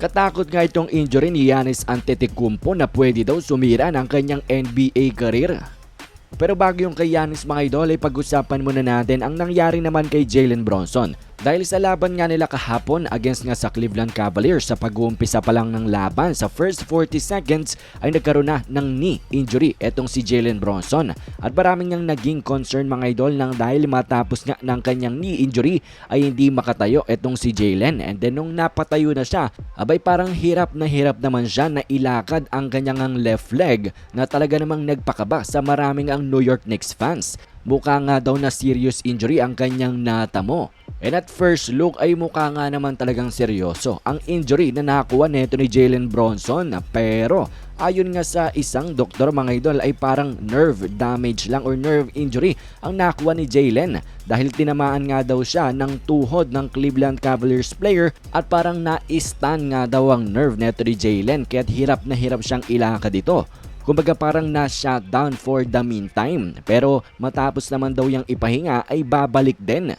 Katakot nga itong injury ni Giannis Antetokounmpo na pwede daw sumira ng kanyang NBA career. Pero bago yung kay Giannis mga idol ay pag-usapan muna natin ang nangyari naman kay Jalen Bronson. Dahil sa laban nga nila kahapon against nga sa Cleveland Cavaliers sa pag-uumpisa pa lang ng laban sa first 40 seconds ay nagkaroon na ng knee injury etong si Jalen Bronson. At maraming niyang naging concern mga idol nang dahil matapos nga ng kanyang knee injury ay hindi makatayo etong si Jalen. And then nung napatayo na siya, abay parang hirap na hirap naman siya na ilakad ang kanyang left leg na talaga namang nagpakaba sa maraming ang New York Knicks fans. Mukha nga daw na serious injury ang kanyang natamo. And at first look ay mukha nga naman talagang seryoso ang injury na nakakuha neto ni Jalen Bronson pero ayon nga sa isang doktor mga idol ay parang nerve damage lang or nerve injury ang nakuha ni Jalen dahil tinamaan nga daw siya ng tuhod ng Cleveland Cavaliers player at parang na-stun nga daw ang nerve neto ni Jalen kaya't hirap na hirap siyang ilakad dito. Kumbaga parang na-shutdown for the meantime. Pero matapos naman daw yung ipahinga ay babalik din.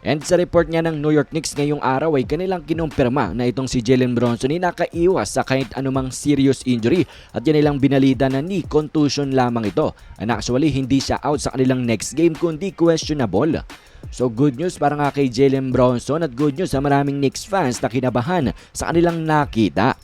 And sa report niya ng New York Knicks ngayong araw ay kanilang kinumpirma na itong si Jalen Bronson ay nakaiwas sa kahit anumang serious injury at yan nilang binalida na ni contusion lamang ito. And actually hindi siya out sa kanilang next game kundi questionable. So good news para nga kay Jalen Bronson at good news sa maraming Knicks fans na kinabahan sa kanilang nakita.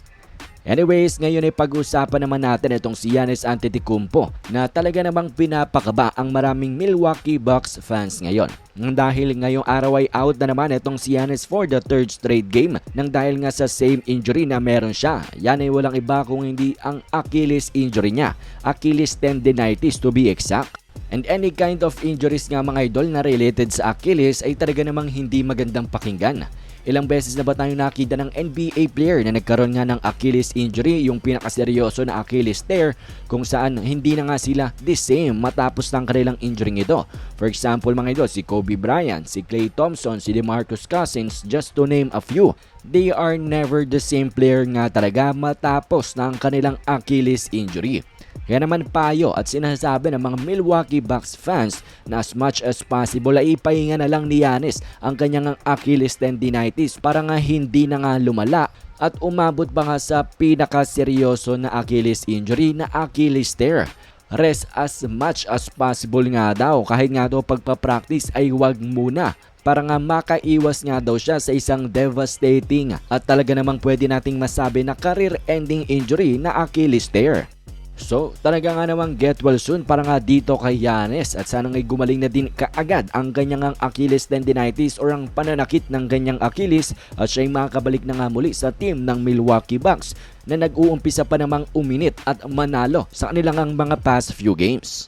Anyways, ngayon ay pag-usapan naman natin itong si Giannis Antetokounmpo na talaga namang pinapakaba ang maraming Milwaukee Bucks fans ngayon. Dahil ngayong araw ay out na naman itong si Giannis for the third straight game nang dahil nga sa same injury na meron siya. Yan ay walang iba kung hindi ang Achilles injury niya. Achilles tendinitis to be exact. And any kind of injuries nga mga idol na related sa Achilles ay talaga namang hindi magandang pakinggan. Ilang beses na ba tayo nakita ng NBA player na nagkaroon nga ng Achilles injury, yung pinakaseryoso na Achilles tear, kung saan hindi na nga sila the same matapos ng kanilang injury ito. For example mga idol, si Kobe Bryant, si Klay Thompson, si DeMarcus Cousins, just to name a few. They are never the same player nga talaga matapos ng kanilang Achilles injury. Kaya naman payo at sinasabi ng mga Milwaukee Bucks fans na as much as possible ay ipahinga na lang ni Giannis ang kanyang Achilles tendinitis para nga hindi na nga lumala at umabot pa nga sa pinakaseryoso na Achilles injury na Achilles tear. Rest as much as possible nga daw kahit nga daw pagpapractice ay wag muna para nga makaiwas nga daw siya sa isang devastating at talaga namang pwede nating masabi na career-ending injury na Achilles tear. So, talaga nga namang get well soon para nga dito kay Yanes at sana nga'y gumaling na din kaagad ang kanyang Achilles tendinitis or ang pananakit ng ganyang Achilles at siya'y makakabalik na nga muli sa team ng Milwaukee Bucks na nag-uumpisa pa namang uminit at manalo sa kanilang mga past few games.